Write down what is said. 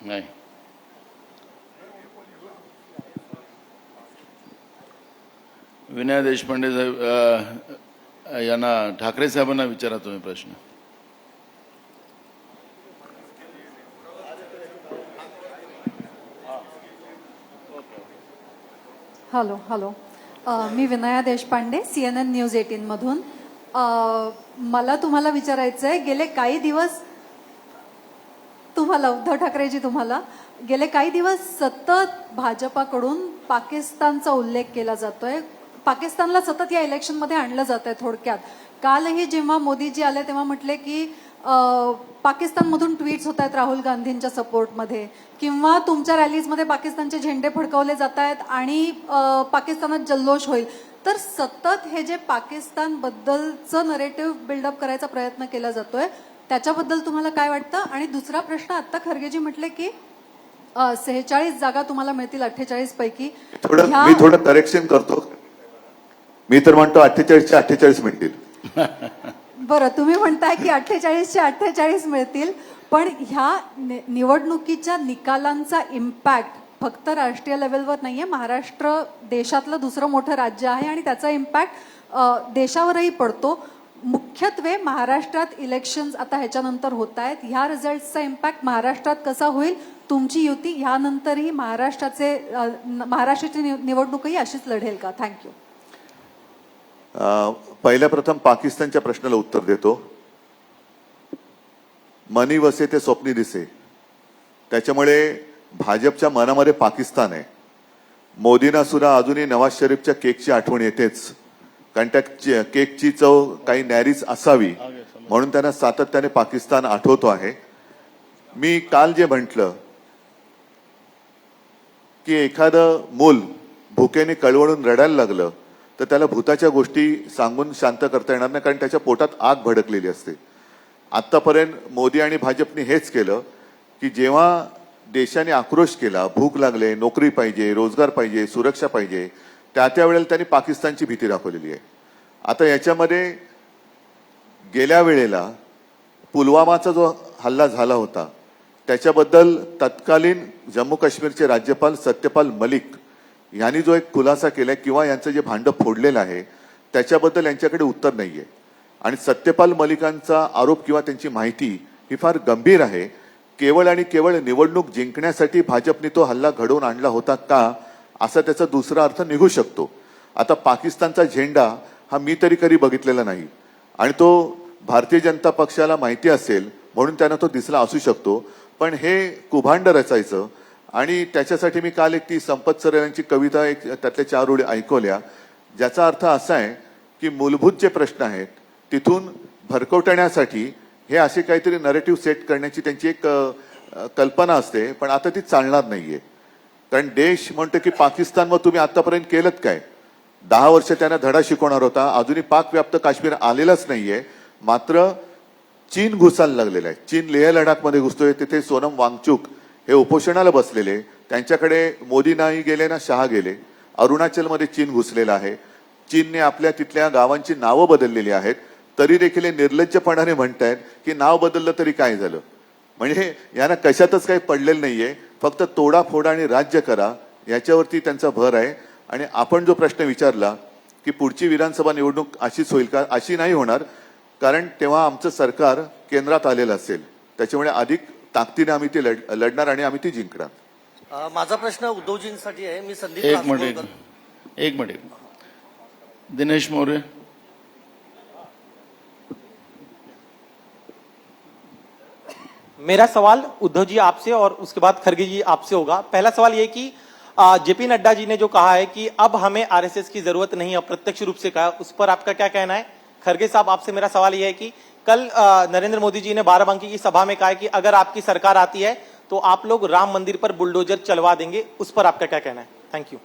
नाही विनय देशपांडे साहेब यांना ठाकरे साहेबांना विचारा तुम्ही प्रश्न हॅलो हॅलो मी Vinaya Deshpande C N N news एटीनमधून अ, मला तुम्हाला विचारायचं आहे गेले काही दिवस तुम्हाला उद्धव ठाकरेजी तुम्हाला गेले काही दिवस सतत भाजपाकडून पाकिस्तानचा उल्लेख केला जातोय. पाकिस्तानला सतत या इलेक्शनमध्ये आणलं जात आहे थोडक्यात. कालही जेव्हा मोदीजी आले तेव्हा म्हटले की पाकिस्तानमधून ट्विट्स होत आहेत राहुल गांधींच्या सपोर्टमध्ये किंवा तुमच्या रॅलीजमध्ये पाकिस्तानचे झेंडे फडकवले जात आहेत आणि पाकिस्तानात जल्लोष होईल. तर सतत हे जे पाकिस्तानबद्दलचं नरेटिव्ह बिल्डअप करायचा प्रयत्न केला जातोय त्याच्याबद्दल तुम्हाला काय वाटतं? आणि दुसरा प्रश्न आता खरगेजी म्हटले की सेहेचाळीस जागा तुम्हाला मिळतील अठ्ठेचाळीस पैकी. थोडं मी थोडं करेक्शन करतो. मी तर म्हणतो अठ्ठेचाळीसचे अठ्ठेचाळीस मिळतील. बरं तुम्ही म्हणताय की अठ्ठेचाळीसचे अठ्ठेचाळीस मिळतील पण ह्या निवडणुकीच्या निकालांचा इम्पॅक्ट फक्त राष्ट्रीय लेवलवर नाहीये महाराष्ट्र देशातलं दुसरं मोठं राज्य आहे आणि त्याचा इम्पॅक्ट देशावरही पडतो. मुख्यत्वे महाराष्ट्रात इलेक्शन्स आता ह्याच्यानंतर होत आहेत ह्या रिझल्टचा इम्पॅक्ट महाराष्ट्रात कसा होईल? तुमची युती ह्यानंतरही महाराष्ट्राचे महाराष्ट्राची निवडणूकही अशीच लढेल का? थँक्यू पहिल्या प्रथम पाकिस्तानच्या प्रश्नाला उत्तर देतो. मनी वसे ते स्वप्नी दिसे. त्याच्यामुळे भाजपच्या मनामध्ये पाकिस्तान आहे. मोदींना सुद्धा अजूनही नवाज शरीफच्या केकची आठवण येतेच. कारण त्या केकची चव काही नॅरीच असावी. म्हणून त्यांना सातत्याने पाकिस्तान आठवतो आहे. मी काल जे म्हटलं की एखादं मूल भुकेने कळवळून रडायला लागलं तर त्याला भूताच्या गोष्टी सांगून शांत करता येणार नाही कारण त्याच्या पोटात आग भडकलेली असते. आतापर्यंत मोदी आणि भाजपने हेच केलं की जेव्हा देशाने आक्रोश केला भूक लागले नोकरी पाहिजे रोजगार पाहिजे सुरक्षा पाहिजे त्या त्या वेळेला त्यांनी पाकिस्तानची भीती दाखवलेली आहे. आता याच्यामध्ये गेल्या वेळेला पुलवामाचा जो हल्ला झाला होता त्याच्याबद्दल तत्कालीन जम्मू काश्मीरचे राज्यपाल सत्यपाल मलिक यांनी जो एक खुलासा केलाय किंवा यांचं जे भांडं फोडलेलं आहे त्याच्याबद्दल यांच्याकडे उत्तर नाहीये. आणि सत्यपाल मलिकांचा आरोप किंवा त्यांची माहिती ही फार गंभीर आहे. केवळ आणि केवळ निवडणूक जिंकण्यासाठी भाजपने तो हल्ला घडवून आणला होता का असा त्याचा दुसरा अर्थ निघू शकतो. आता पाकिस्तानचा झेंडा हा मी तरी कधी बघितलेला नाही. आणि तो भारतीय जनता पक्षाला माहिती असेल म्हणून त्यांना तो दिसला असू शकतो. पण हे कुभांड रचायचं आणि त्याच्यासाठी मी काल एक ती संपत सर यांची कविता एक त्यातल्या चार ओळी ऐकवल्या. ज्याचा अर्थ असा आहे की मूलभूत जे प्रश्न आहेत तिथून भरकवटण्यासाठी हे असे काहीतरी नरेटिव्ह सेट करण्याची त्यांची एक कल्पना असते पण आता ती चालणार नाहीये. कारण देश म्हणतो की पाकिस्तानवर तुम्ही आतापर्यंत केलं काय? दहा वर्ष त्यांना धडा शिकवणार होता. अजूनही पाकव्याप्त काश्मीर आलेलाच नाहीये. मात्र चीन घुसायला लागलेलं आहे. चीन लेह लडाखमध्ये घुसतोय. तिथे सोनम वांगचूक हे उपोषणाला बसलेले. त्यांच्याकडे मोदी नाही गेले ना शहा गेले. अरुणाचलमध्ये चीन घुसलेला आहे. चीनने आपल्या तिथल्या गावांची नावं बदललेली आहेत. तरी देखील हे निर्लज्जपणाने म्हणतायत की नाव बदललं तरी काय झालं? म्हणजे यांना कशातच काही पडलेलं नाहीये. फक्त तोडा फोडा आणि राज्य करा याच्यावरती त्यांचा भर आहे. आणि आपण जो प्रश्न विचारला की पुढची विधानसभा निवडणूक अशीच होईल का? अशी नाही होणार. कारण तेव्हा आमचं सरकार केंद्रात आलेलं असेल. त्याच्यामुळे अधिक ताकदीने आम्ही ती लढ लढणार आणि आम्ही ती जिंकणार. माझा प्रश्न उद्धवजींसाठी आहे. मी संदीप एक मिनिट. एक मिनिट. दिनेश मोरे. मेरा सवाल उद्धव जी आपसे और उसके बाद खरगे जी आपसे होगा। पहला सवाल ये कि जेपी नड्डा जी ने जो कहा है कि अब हमें आरएसएस की ज़रूरत नहीं, अप्रत्यक्ष रूप से कहा, उस पर आपका क्या कहना है? खरगे साहब, आपसे मेरा सवाल यह है कि कल नरेंद्र मोदी जी ने बाराबंकी की सभा में कहा कि अगर आपकी सरकार आती है तो आप लोग राम मंदिर पर बुलडोजर चलवा देंगे, उस पर आपका क्या कहना है? Thank you